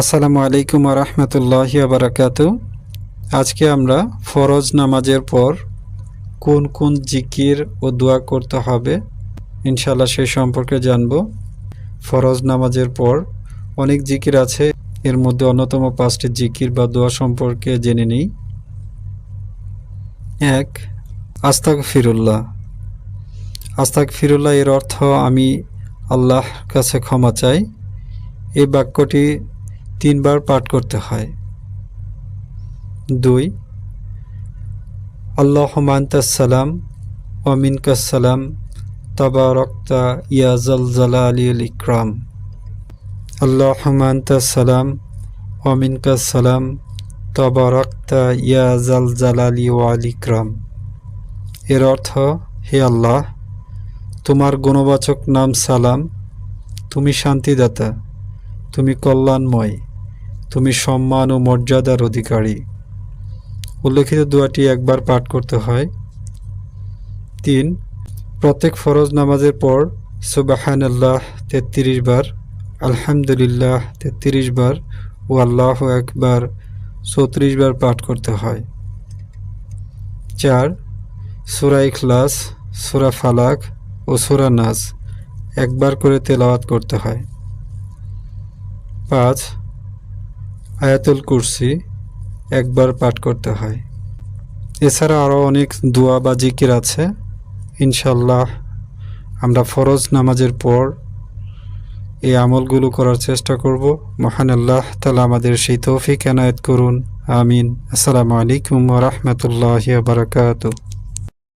আসসালামু আলাইকুম রহমতুল্লাহ বারাকাত আজকে আমরা ফরজ নামাজের পর কোন কোন জিকির ও দোয়া করতে হবে ইনশাল্লাহ সেই সম্পর্কে জানব। ফরজ নামাজের পর অনেক জিকির আছে, এর মধ্যে অন্যতম পাঁচটি জিকির বা দোয়া সম্পর্কে জেনে নিই। এক আস্তাক ফিরুল্লাহ আস্তাক ফিরুল্লাহ এর অর্থ আমি আল্লাহর কাছে ক্ষমা চাই। এই বাক্যটি তিনবার পাঠ করতে হয়। দুই আল্লাহ মান্তাসালাম অমিনকাসালাম তবারক্তা ইয়াজল জালা আলী আল ইকরাম আল্লাহ মান্তাসালাম অমিনকাসালাম তবারক্তা ইয়াজাল জালালি ওয়াল ইকরাম। এর অর্থ, হে আল্লাহ, তোমার গুণবাচক নাম সালাম, তুমি শান্তিদাতা, তুমি কল্যাণময়। তুমি সম্মান ও মর্যাদার অধিকারী। উল্লেখিত দোয়াটি একবার পাঠ করতে হয়। তিন, প্রত্যেক ফরজ নামাজের পর সুবাহান আল্লাহ তেত্রিশ বার, আলহামদুলিল্লাহ তেত্রিশ বার ও আল্লাহ একবার চৌত্রিশ বার পাঠ করতে হয়। চার, সুরা ইখলাস, সুরা ফালাক ও সুরা নাজ একবার করে তেলাওয়াত করতে হয়। পাঁচ আয়াতুল কুরসি একবার পাঠ করতে হয়। এছাড়া আরও অনেক দোয়া বা জিকির আছে। ইনশাল্লাহ আমরা ফরজ নামাজের পর এই আমলগুলো করার চেষ্টা করব। মহান আল্লাহ তালা আমাদের সেই তৌফিক এনায়েত করুন। আমিন। আসসালামু আলাইকুম রহমতুল্লাহ বারকাত